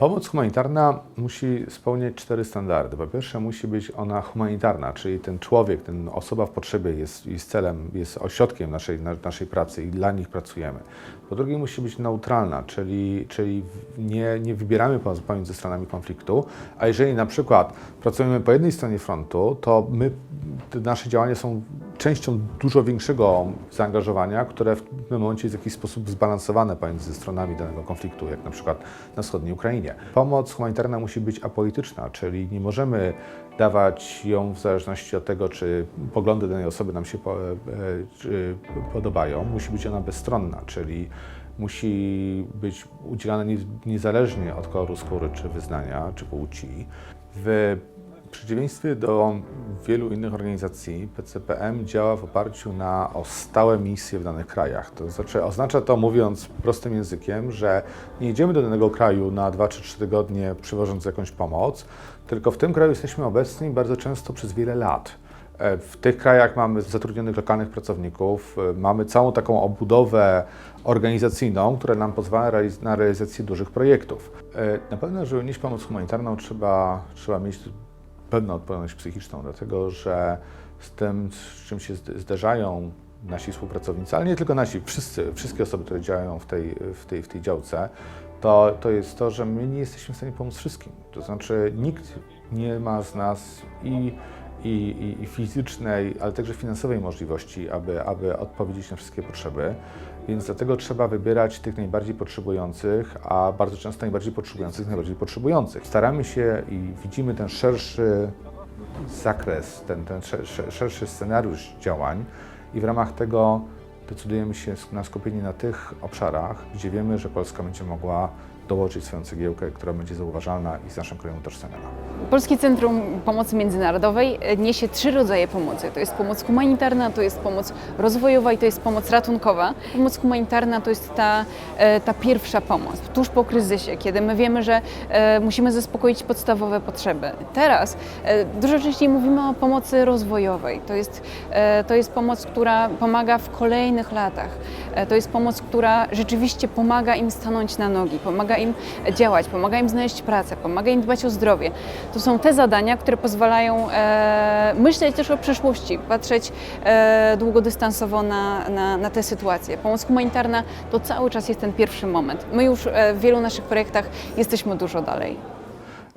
Pomoc humanitarna musi spełniać cztery standardy. Po pierwsze, musi być ona humanitarna, czyli ten człowiek, ten osoba w potrzebie jest, jest celem, jest ośrodkiem naszej, na, naszej pracy i dla nich pracujemy. Po drugie, musi być neutralna, czyli, czyli nie, nie wybieramy po- pomiędzy stronami konfliktu, a jeżeli na przykład pracujemy po jednej stronie frontu, to my, nasze działania są częścią dużo większego zaangażowania, które w pewnym momencie jest w jakiś sposób zbalansowane pomiędzy stronami danego konfliktu, jak na przykład na wschodniej Ukrainie. Pomoc humanitarna musi być apolityczna, czyli nie możemy dawać ją w zależności od tego, czy poglądy danej osoby nam się e, podobają. Musi być ona bezstronna, czyli musi być udzielana nie- niezależnie od koloru skóry, czy wyznania, czy płci. W przeciwieństwie do wielu innych organizacji, PCPM działa w oparciu na o stałe misje w danych krajach. To znaczy, oznacza to, mówiąc prostym językiem, że nie idziemy do danego kraju na 2 czy 3 tygodnie przywożąc jakąś pomoc, tylko w tym kraju jesteśmy obecni bardzo często przez wiele lat. E, W tych krajach mamy zatrudnionych lokalnych pracowników, e, mamy całą taką obudowę organizacyjną, która nam pozwala na realizację dużych projektów. E, Na pewno, żeby nieść pomoc humanitarną, trzeba, trzeba mieć pewną odporność psychiczną, dlatego że z tym, z czym się zd- zderzają nasi współpracownicy, ale nie tylko nasi, wszyscy, wszystkie osoby, które działają w tej, w tej, w tej działce, to, to jest to, że my nie jesteśmy w stanie pomóc wszystkim. To znaczy nikt nie ma z nas i, i, i, i fizycznej, ale także finansowej możliwości, aby, aby odpowiedzieć na wszystkie potrzeby. Więc dlatego trzeba wybierać tych najbardziej potrzebujących, a bardzo często najbardziej potrzebujących najbardziej potrzebujących. Staramy się i widzimy ten szerszy zakres, ten, ten szer- szer- szerszy scenariusz działań i w ramach tego decydujemy się na skupienie na tych obszarach, gdzie wiemy, że Polska będzie mogła dołożyć swoją cegiełkę, która będzie zauważalna i z naszym krajem utożsamiana. Polskie Centrum Pomocy Międzynarodowej niesie trzy rodzaje pomocy. To jest pomoc humanitarna, to jest pomoc rozwojowa i to jest pomoc ratunkowa. Pomoc humanitarna to jest ta, e, ta pierwsza pomoc, tuż po kryzysie, kiedy my wiemy, że e, musimy zaspokoić podstawowe potrzeby. Teraz e, dużo częściej mówimy o pomocy rozwojowej. To jest, to jest pomoc, która pomaga w kolejnych latach. To jest pomoc, która rzeczywiście pomaga im stanąć na nogi, pomaga im działać, pomaga im znaleźć pracę, pomaga im dbać o zdrowie. To są te zadania, które pozwalają e, myśleć też o przyszłości, patrzeć e, długodystansowo na, na, na te sytuacje. Pomoc humanitarna to cały czas jest ten pierwszy moment. My już e, w wielu naszych projektach jesteśmy dużo dalej.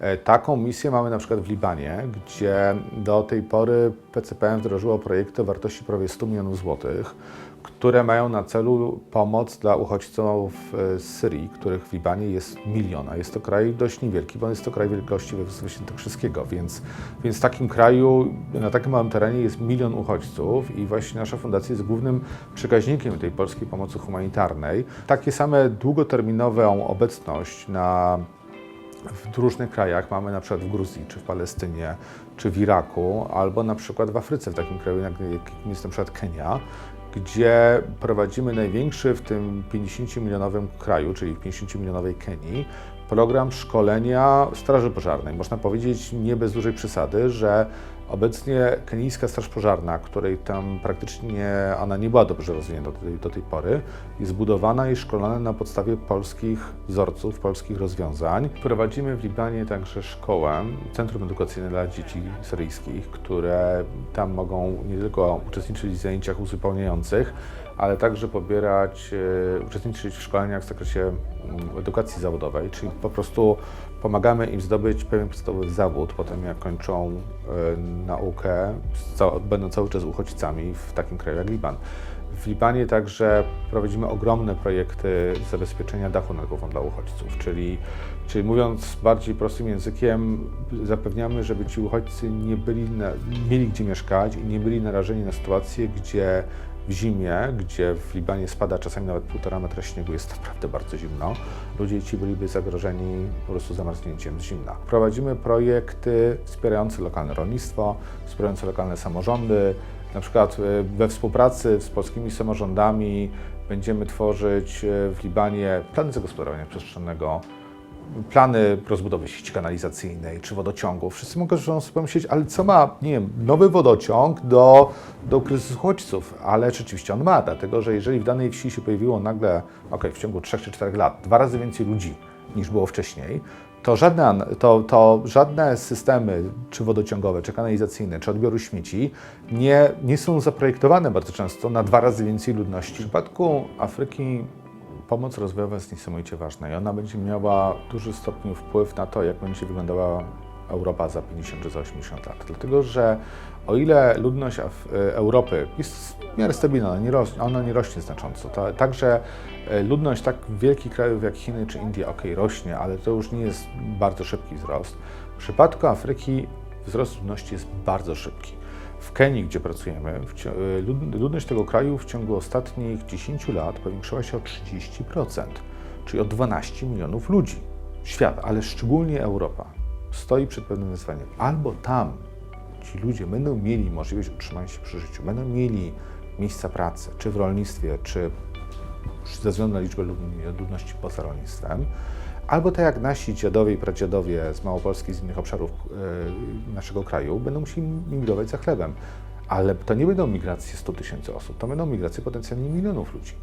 E, Taką misję mamy na przykład w Libanie, gdzie do tej pory PCPM wdrożyło projekty o wartości prawie 100 milionów złotych, które mają na celu pomoc dla uchodźców e, z Syrii, których w Libanie jest milion, a jest to kraj dość niewielki, bo jest to kraj wielkości Świętokrzyskiego, więc, więc w takim kraju, na takim małym terenie jest milion uchodźców i właśnie nasza fundacja jest głównym przekaźnikiem tej polskiej pomocy humanitarnej. Takie same długoterminową obecność na w różnych krajach mamy na przykład w Gruzji, czy w Palestynie, czy w Iraku, albo na przykład w Afryce, w takim kraju jak jest na przykład Kenia, gdzie prowadzimy największy w tym 50-milionowym kraju, czyli w 50-milionowej Kenii, program szkolenia Straży Pożarnej. Można powiedzieć nie bez dużej przesady, że obecnie kenijska Straż Pożarna, której tam praktycznie ona nie była dobrze rozwinięta do tej, do tej pory, jest budowana i szkolona na podstawie polskich wzorców, polskich rozwiązań. Prowadzimy w Libanie także szkołę, centrum edukacyjne dla dzieci syryjskich, które tam mogą nie tylko uczestniczyć w zajęciach uzupełniających, ale także pobierać, e, uczestniczyć w szkoleniach w zakresie mm, edukacji zawodowej, czyli po prostu pomagamy im zdobyć pewien podstawowy zawód potem, jak kończą e, naukę, ca- będą cały czas uchodźcami w takim kraju jak Liban. W Libanie także prowadzimy ogromne projekty zabezpieczenia dachu nad głową dla uchodźców, czyli, czyli mówiąc bardziej prostym językiem, zapewniamy, żeby ci uchodźcy nie byli na, mieli gdzie mieszkać i nie byli narażeni na sytuację, gdzie w zimie, gdzie w Libanie spada czasami nawet półtora metra śniegu, jest naprawdę bardzo zimno, ludzie ci byliby zagrożeni po prostu zamarznięciem z zimna. Prowadzimy projekty wspierające lokalne rolnictwo, wspierające lokalne samorządy, na przykład e, we współpracy z polskimi samorządami będziemy tworzyć e, w Libanie plany zagospodarowania przestrzennego, plany rozbudowy sieci kanalizacyjnej czy wodociągów. Wszyscy mogą sobie pomyśleć, ale co ma, nie wiem, nowy wodociąg do, do kryzysu uchodźców? Ale rzeczywiście on ma, dlatego że jeżeli w danej wsi się pojawiło nagle, ok, w ciągu 3 czy 4 lat, dwa razy więcej ludzi niż było wcześniej, to żadne, to, to żadne systemy, czy wodociągowe, czy kanalizacyjne, czy odbioru śmieci nie, nie są zaprojektowane bardzo często na dwa razy więcej ludności. W przypadku Afryki pomoc rozwojowa jest niesamowicie ważna i ona będzie miała w dużym stopniu wpływ na to, jak będzie wyglądała Europa za 50 czy za 80 lat. Dlatego, że o ile ludność e, Europy jest w miarę stabilna, ona nie, rośnie, ona nie rośnie znacząco, to, także e, ludność tak wielkich krajów jak Chiny czy Indie, ok, rośnie, ale to już nie jest bardzo szybki wzrost. W przypadku Afryki wzrost ludności jest bardzo szybki. W Kenii, gdzie pracujemy, lud- ludność tego kraju w ciągu ostatnich 10 lat powiększyła się o 30%, czyli o 12 milionów ludzi. Świat, ale szczególnie Europa, stoi przed pewnym wyzwaniem. Albo tam ci ludzie będą mieli możliwość utrzymania się przy życiu, będą mieli miejsca pracy, czy w rolnictwie, czy ze względu na liczbę lud- ludności poza rolnictwem, albo tak jak nasi dziadowie i pradziadowie z Małopolski, z innych obszarów e, naszego kraju, będą musieli migrować za chlebem. Ale to nie będą migracje 100 tysięcy osób, to będą migracje potencjalnie milionów ludzi.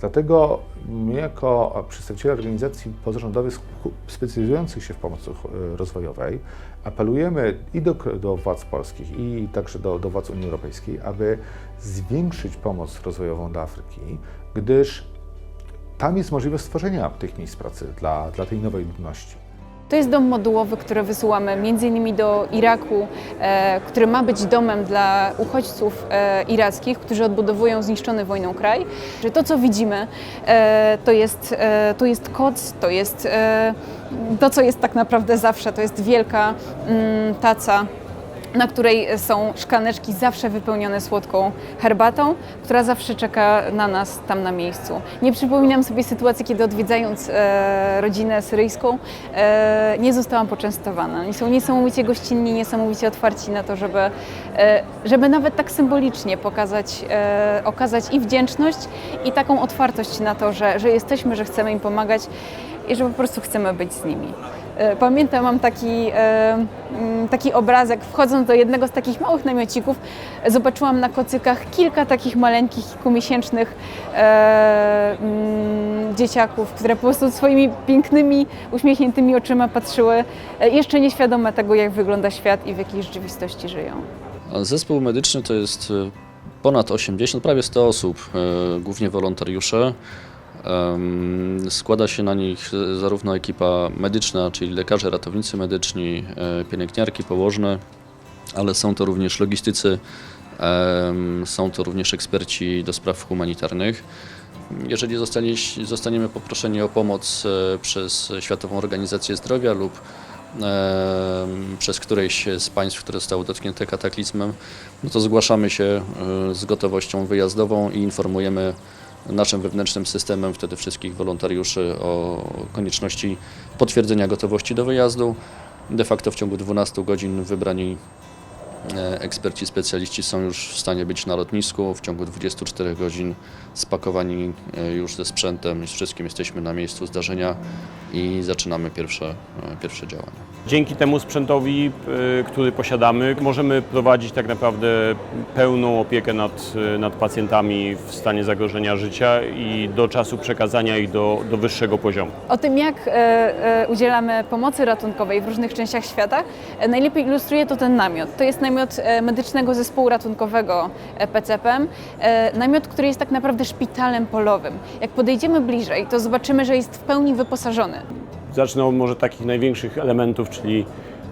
Dlatego my jako przedstawiciele organizacji pozarządowych specjalizujących się w pomocy e, rozwojowej apelujemy i do, do władz polskich, i także do, do władz Unii Europejskiej, aby zwiększyć pomoc rozwojową dla Afryki, gdyż tam jest możliwość stworzenia tych miejsc pracy dla, dla tej nowej ludności. To jest dom modułowy, który wysyłamy m.in. do Iraku, e, który ma być domem dla uchodźców e, irackich, którzy odbudowują zniszczony wojną kraj. Że to, co widzimy, e, to, jest, e, to jest koc, to jest e, to, co jest tak naprawdę zawsze. To jest wielka mm, taca na której są szklaneczki zawsze wypełnione słodką herbatą, która zawsze czeka na nas tam na miejscu. Nie przypominam sobie sytuacji, kiedy odwiedzając e, rodzinę syryjską e, nie zostałam poczęstowana. Oni są niesamowicie gościnni, niesamowicie otwarci na to, żeby, e, żeby nawet tak symbolicznie pokazać, e, okazać i wdzięczność, i taką otwartość na to, że, że jesteśmy, że chcemy im pomagać i że po prostu chcemy być z nimi. E, Pamiętam, mam taki, e, mm, taki obrazek, wchodząc do jednego z takich małych namiocików, zobaczyłam na kocykach kilka takich maleńkich, kilkumiesięcznych e, mm, dzieciaków, które po prostu swoimi pięknymi, uśmiechniętymi oczyma patrzyły, jeszcze nieświadome tego, jak wygląda świat i w jakiej rzeczywistości żyją. Zespół medyczny to jest ponad 80, prawie 100 osób, głównie wolontariusze. Składa się na nich zarówno ekipa medyczna, czyli lekarze, ratownicy medyczni, e, pielęgniarki, położne, ale są to również logistycy, są to również eksperci do spraw humanitarnych. Jeżeli zostanie, zostaniemy poproszeni o pomoc e, przez Światową Organizację Zdrowia lub przez któreś z państw, które zostały dotknięte kataklizmem, no to zgłaszamy się e, z gotowością wyjazdową i informujemy naszym wewnętrznym systemem wtedy wszystkich wolontariuszy o konieczności potwierdzenia gotowości do wyjazdu. De facto w ciągu 12 godzin wybrani e, eksperci, specjaliści są już w stanie być na lotnisku. W ciągu 24 godzin spakowani e, już ze sprzętem i z wszystkim jesteśmy na miejscu zdarzenia i zaczynamy pierwsze, e, pierwsze działania. Dzięki temu sprzętowi, y, który posiadamy, możemy prowadzić tak naprawdę pełną opiekę nad, y, nad pacjentami w stanie zagrożenia życia i do czasu przekazania ich do, do wyższego poziomu. O tym, jak e, e, udzielamy pomocy ratunkowej w różnych częściach świata, e, najlepiej ilustruje to ten namiot. To jest namiot e, medycznego zespołu ratunkowego e, PCPM. E, Namiot, który jest tak naprawdę szpitalem polowym. Jak podejdziemy bliżej, to zobaczymy, że jest w pełni wyposażony. Zacznę od może takich największych elementów, czyli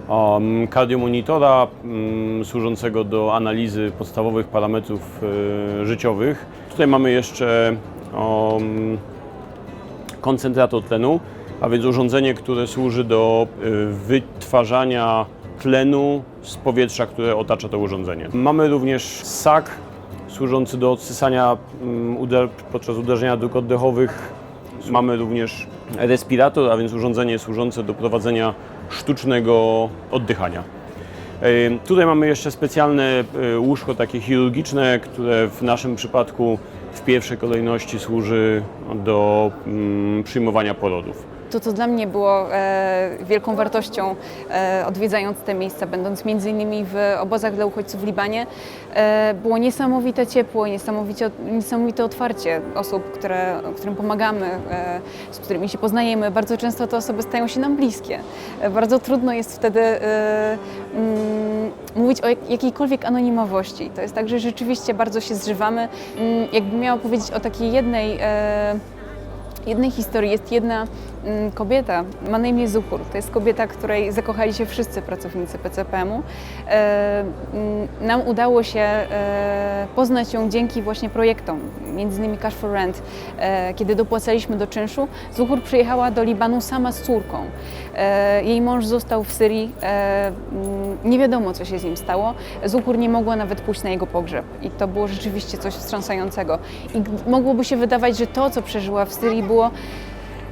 um, kardiomonitora um, służącego do analizy podstawowych parametrów y, życiowych. Tutaj mamy jeszcze um, koncentrator tlenu, a więc urządzenie, które służy do y, wytwarzania tlenu z powietrza, które otacza to urządzenie. Mamy również sak służący do odsysania mm, uder- podczas uderzenia dróg oddechowych. Mamy również respirator, a więc urządzenie służące do prowadzenia sztucznego oddychania. Ym, Tutaj mamy jeszcze specjalne y, łóżko takie chirurgiczne, które w naszym przypadku w pierwszej kolejności służy do mm, przyjmowania porodów. To, co dla mnie było e, wielką wartością, e, odwiedzając te miejsca, będąc między innymi w obozach dla uchodźców w Libanie, e, było niesamowite ciepło, niesamowicie, niesamowite otwarcie osób, które, którym pomagamy, e, z którymi się poznajemy. Bardzo często te osoby stają się nam bliskie. E, bardzo trudno jest wtedy e, mm, mówić o jak- jakiejkolwiek anonimowości. To jest tak, że rzeczywiście bardzo się zżywamy. Mm, Jakbym miała powiedzieć o takiej jednej e, jednej historii. Jest jedna kobieta, ma na imię Zuhur. To jest kobieta, której zakochali się wszyscy pracownicy PCPM-u. E, mm, nam udało się e, poznać ją dzięki właśnie projektom, między innymi Cash for Rent. E, kiedy dopłacaliśmy do czynszu, Zuhur przyjechała do Libanu sama z córką. Jej mąż został w Syrii, mm, nie wiadomo co się z nim stało. Zuhur nie mogła nawet pójść na jego pogrzeb i to było rzeczywiście coś wstrząsającego. I mogłoby się wydawać, że to, co przeżyła w Syrii było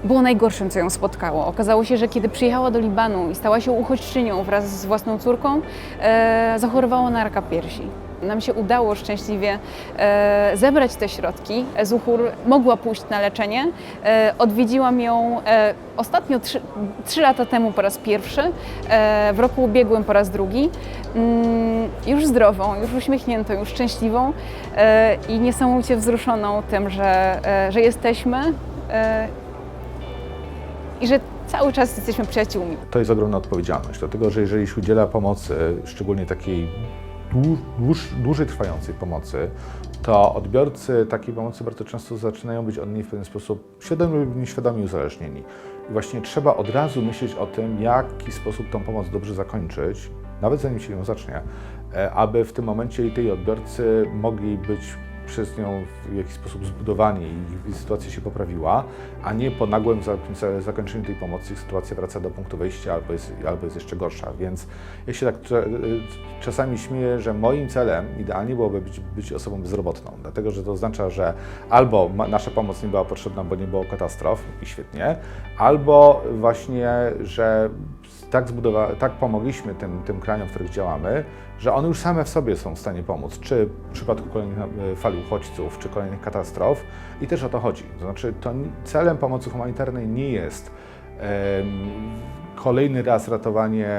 było najgorszym, co ją spotkało. Okazało się, że kiedy przyjechała do Libanu i stała się uchodźczynią wraz z własną córką, e, zachorowała na raka piersi. Nam się udało szczęśliwie e, zebrać te środki. Zuhur mogła pójść na leczenie. E, odwiedziłam ją e, ostatnio trzy, trzy lata temu po raz pierwszy, e, w roku ubiegłym po raz drugi. Mm, już zdrową, już uśmiechniętą, już szczęśliwą e, i niesamowicie wzruszoną tym, że, e, że jesteśmy e, i że cały czas jesteśmy przyjaciółmi. To jest ogromna odpowiedzialność, dlatego że jeżeli się udziela pomocy, szczególnie takiej dłu- dłuż, dłużej trwającej pomocy, to odbiorcy takiej pomocy bardzo często zaczynają być od niej w pewien sposób świadomi lub nieświadomie uzależnieni. I właśnie trzeba od razu myśleć o tym, w jaki sposób tą pomoc dobrze zakończyć, nawet zanim się ją zacznie, e, aby w tym momencie i tej odbiorcy mogli być przez nią w jakiś sposób zbudowani i sytuacja się poprawiła, a nie po nagłym zakończeniu- tej pomocy sytuacja wraca do punktu wyjścia albo jest, albo jest jeszcze gorsza. Więc ja się tak cze- czasami śmieję, że moim celem idealnie byłoby być, być osobą bezrobotną, dlatego że to oznacza, że albo nasza pomoc nie była potrzebna, bo nie było katastrof i świetnie, albo właśnie, że tak, zbudowa- tak pomogliśmy tym, tym krajom, w których działamy, że one już same w sobie są w stanie pomóc, czy w przypadku kolejnych e, fali uchodźców, czy kolejnych katastrof. I też o to chodzi. To znaczy, to celem pomocy humanitarnej nie jest kolejny raz ratowanie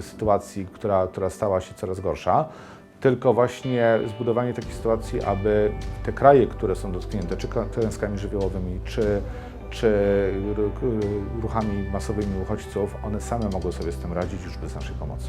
sytuacji, która, która stała się coraz gorsza, tylko właśnie zbudowanie takiej sytuacji, aby te kraje, które są dotknięte, czy klęskami żywiołowymi, czy, czy ru- ruchami masowymi uchodźców, one same mogły sobie z tym radzić już bez naszej pomocy.